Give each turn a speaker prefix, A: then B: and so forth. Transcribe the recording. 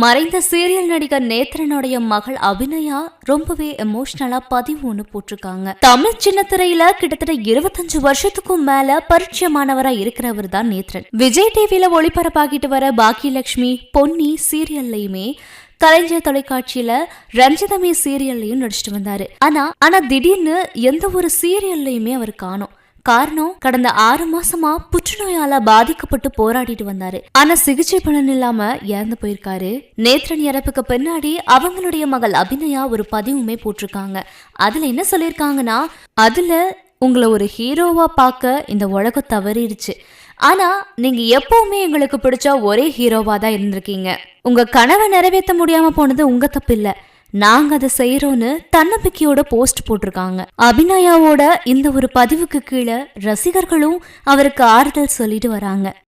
A: மறைந்த சீரியல் நடிகர் நேத்ரனுடைய மகள் அபிநயா ரொம்பவே எமோஷனலா பதிவு ஒண்ணு போட்டிருக்காங்க. தமிழ் சின்னத்திரையில கிட்டத்தட்ட இருபத்தஞ்சு வருஷத்துக்கும் மேல பரிச்சயமானவரா இருக்கிறவர் தான் நேத்ரன் விஜய் டிவியில ஒளிபரப்பாகிட்டு வர பாக்கியலட்சுமி பொன்னி சீரியல்லையுமே கலைஞர் தொலைக்காட்சியில ரஞ்சிதமே சீரியல்லையும் நடிச்சிட்டு வந்தாரு. ஆனா ஆனா திடீர்னு எந்த ஒரு சீரியல்லையுமே அவர் காணும். காரணம் கடந்த ஆறு மாசமா புற்றுநோயால பாதிக்கப்பட்டு போராடிட்டு வந்தாரு. ஆனா சிகிச்சை பலன் இல்லாம இறந்து போயிருக்காரு. நேத்ரன் இறப்புக்கு பின்னாடி அவங்களுடைய மகள் அபிநயா ஒரு பதிவுமே போட்டிருக்காங்க. அதுல என்ன சொல்லியிருக்காங்கன்னா அதுல உங்களை ஒரு ஹீரோவா பார்க்க இந்த உலகம் தவறிடுச்சு ஆனா நீங்க எப்பவுமே எங்களுக்கு பிடிச்ச ஒரே ஹீரோவா தான் இருந்திருக்கீங்க. உங்க கனவை நிறைவேற்ற முடியாம போனது உங்க தப்பு இல்லை. நாங்க அதை செய்யறோம்னு தன்னம்பிக்கையோட போஸ்ட் போட்டிருக்காங்க. அபிநயாவோட இந்த ஒரு பதிவுக்கு கீழே ரசிகர்களும் அவருக்கு ஆறுதல் சொல்லிட்டு வராங்க.